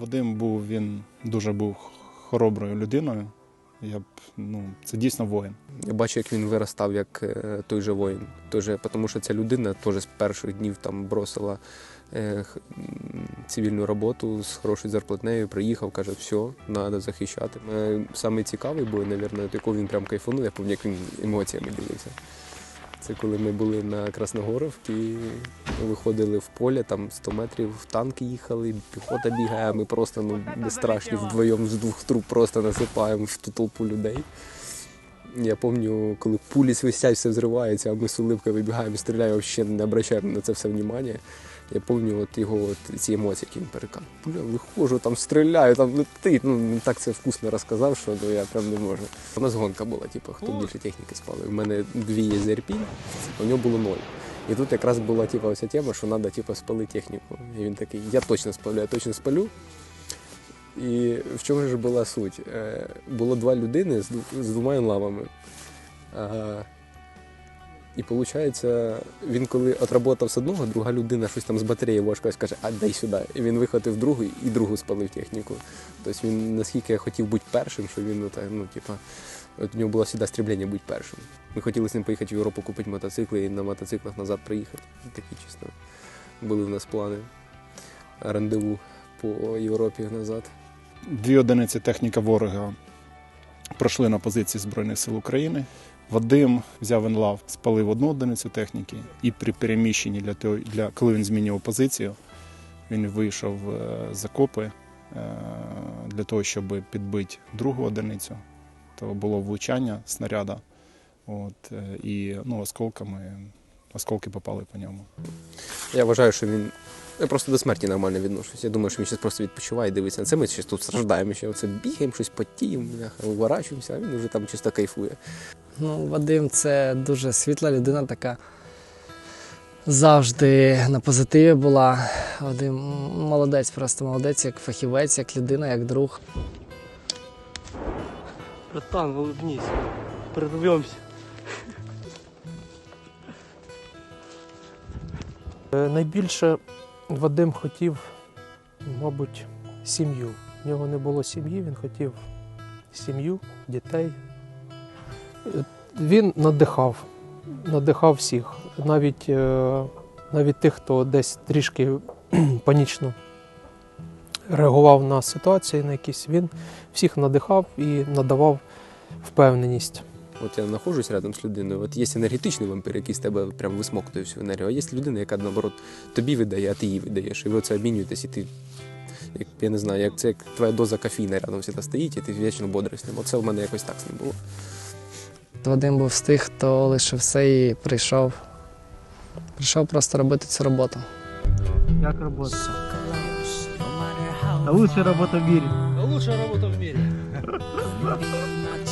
Вадим був він дуже був хороброю людиною. Я б, ну, це дійсно воїн. Я бачу, як він виростав як е, той же воїн. Той же, тому що ця людина теж з перших днів там бросила е, цивільну роботу з хорошою зарплатнею, приїхав, каже, все, треба захищати. Е, Саме цікавий був, мабуть, якого він прям кайфанув, я пам'ятаю, як він емоціями ділився. Це коли ми були на Красногоровці, виходили в поле, там 100 метрів танки їхали, піхота бігає, а ми просто ну, безстрашні вдвоєм з двох труб просто насипаємо в ту толпу людей. Я пам'ятаю, коли пулі свистять, все взривається, а ми з улипкою вибігаємо, стріляємо, взагалі не обращаємо на це все внимання. Я пам'ятаю от його от ці емоції, які він переказав. Бля, виходжу, там стріляю, там летить. Ну, він так це вкусно розказав, що ну, я прям не можу. У нас гонка була, типу, хто більше техніки спали. У мене дві є з а у нього було ноль. І тут якраз була типу, ось тема, що треба типу, спалити техніку. І він такий, я точно спалю, я точно спалю. І в чому ж була суть? Е, Було два людини з, двома лавами. І виходить, він коли отработав з одного, друга людина щось там з батареї важко каже, а дай сюди. І він вихватив другу і другу спалив техніку. Тобто він наскільки хотів бути першим, що він ну, типа, от у нього було завжди стремлення бути першим. Ми хотіли з ним поїхати в Європу купити мотоцикли і на мотоциклах назад приїхати. Такі чисто були в нас плани. Рандеву по Європі назад. Дві одиниці техніка ворога пройшли на позиції Збройних сил України. Вадим взяв енлав, спалив одну одиницю техніки, і при переміщенні для того, для коли він змінював позицію, він вийшов е, з окопи е, для того, щоб підбити другу одиницю. То було влучання снаряда. От, е, і ну, осколками, осколки попали по ньому. Я вважаю, що він. Я просто до смерті нормально відношусь. Я думаю, що він зараз просто відпочиває, дивиться на це. Ми ще тут страждаємо, ще оце бігаємо, щось потіємо, бляха, уворачуємося, а він вже там чисто кайфує. Ну, Вадим це дуже світла людина, така завжди на позитиві була. Вадим молодець, просто молодець, як фахівець, як людина, як друг. Братан, улыбнись. Прорвемся. Е, Найбільше Вадим хотів, мабуть, сім'ю. В нього не було сім'ї, він хотів сім'ю, дітей. Він надихав, надихав всіх, навіть, е, навіть тих, хто десь трішки панічно реагував на ситуації на якісь. Він всіх надихав і надавав впевненість. От я знаходжусь рядом з людиною. От є енергетичний вампір, який з тебе прям висмоктує всю енергію, а є людина, яка наоборот тобі видає, а ти їй видаєш. І ви це обмінюєтесь, і ти. Як, я не знаю, як це як твоя доза кофеїна рядом всегда стоїть, і ти вічно бодрий з ним. Оце в мене якось так з ним було. Вадим був з тих, хто лишив все і прийшов. Прийшов просто робити цю роботу. Как работа? А лучшая работа в мире. Лучшая работа в мире.